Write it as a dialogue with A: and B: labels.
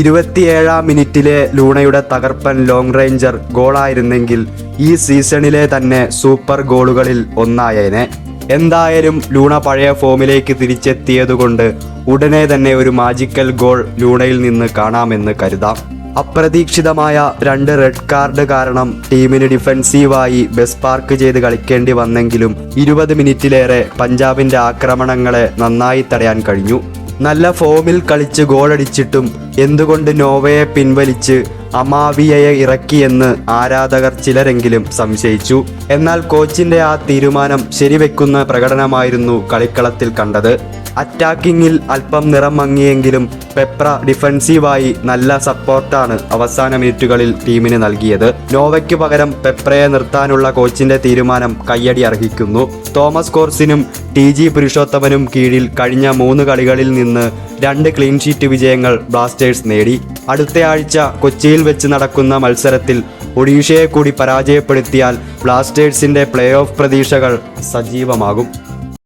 A: ഇരുപത്തിയേഴാം മിനിറ്റിലെ ലൂണയുടെ തകർപ്പൻ long ranger ഗോളായിരുന്നെങ്കിൽ ഈ സീസണിലെ തന്നെ സൂപ്പർ ഗോളുകളിൽ ഒന്നായേനെ. എന്തായാലും ലൂണ പഴയ ഫോമിലേക്ക് തിരിച്ചെത്തിയതുകൊണ്ട് ഉടനെ തന്നെ ഒരു മാജിക്കൽ ഗോൾ ലൂണയിൽ നിന്ന് കാണാമെന്ന് കരുതാം. അപ്രതീക്ഷിതമായ രണ്ട് റെഡ് കാർഡ് കാരണം ടീമിന് ഡിഫൻസീവായി ബസ് പാർക്ക് ചെയ്ത് കളിക്കേണ്ടി വന്നെങ്കിലും ഇരുപത് മിനിറ്റിലേറെ പഞ്ചാബിന്റെ ആക്രമണങ്ങളെ നന്നായി തടയാൻ കഴിഞ്ഞു. നല്ല ഫോമിൽ കളിച്ച് ഗോളടിച്ചിട്ടും എന്തുകൊണ്ട് നോവയെ പിൻവലിച്ച് അമാവിയയെ ഇറക്കിയെന്ന് ആരാധകർ ചിലരെങ്കിലും സംശയിച്ചു. എന്നാൽ കോച്ചിന്റെ ആ തീരുമാനം ശരിവെക്കുന്ന പ്രകടനമായിരുന്നു കളിക്കളത്തിൽ കണ്ടത്. അറ്റാക്കിങ്ങിൽ അല്പം നിറം മങ്ങിയെങ്കിലും പെപ്ര ഡിഫൻസീവായി നല്ല സപ്പോർട്ടാണ് അവസാന മിനിറ്റുകളിൽ ടീമിന് നൽകിയത്. നോവയ്ക്ക് പകരം പെപ്രയെ നിർത്താനുള്ള കോച്ചിന്റെ തീരുമാനം കയ്യടി അർഹിക്കുന്നു. തോമസ് കോർസിനും ടി ജി പുരുഷോത്തമനും കീഴിൽ കഴിഞ്ഞ മൂന്ന് കളികളിൽ നിന്ന് രണ്ട് ക്ലീൻ ഷീറ്റ് വിജയങ്ങൾ ബ്ലാസ്റ്റേഴ്സ് നേടി. അടുത്ത ആഴ്ച കൊച്ചിയിൽ വെച്ച് നടക്കുന്ന മത്സരത്തിൽ ഒഡീഷയെ കൂടി പരാജയപ്പെടുത്തിയാൽ ബ്ലാസ്റ്റേഴ്സിന്റെ പ്ലേ ഓഫ് പ്രതീക്ഷകൾ സജീവമാകും.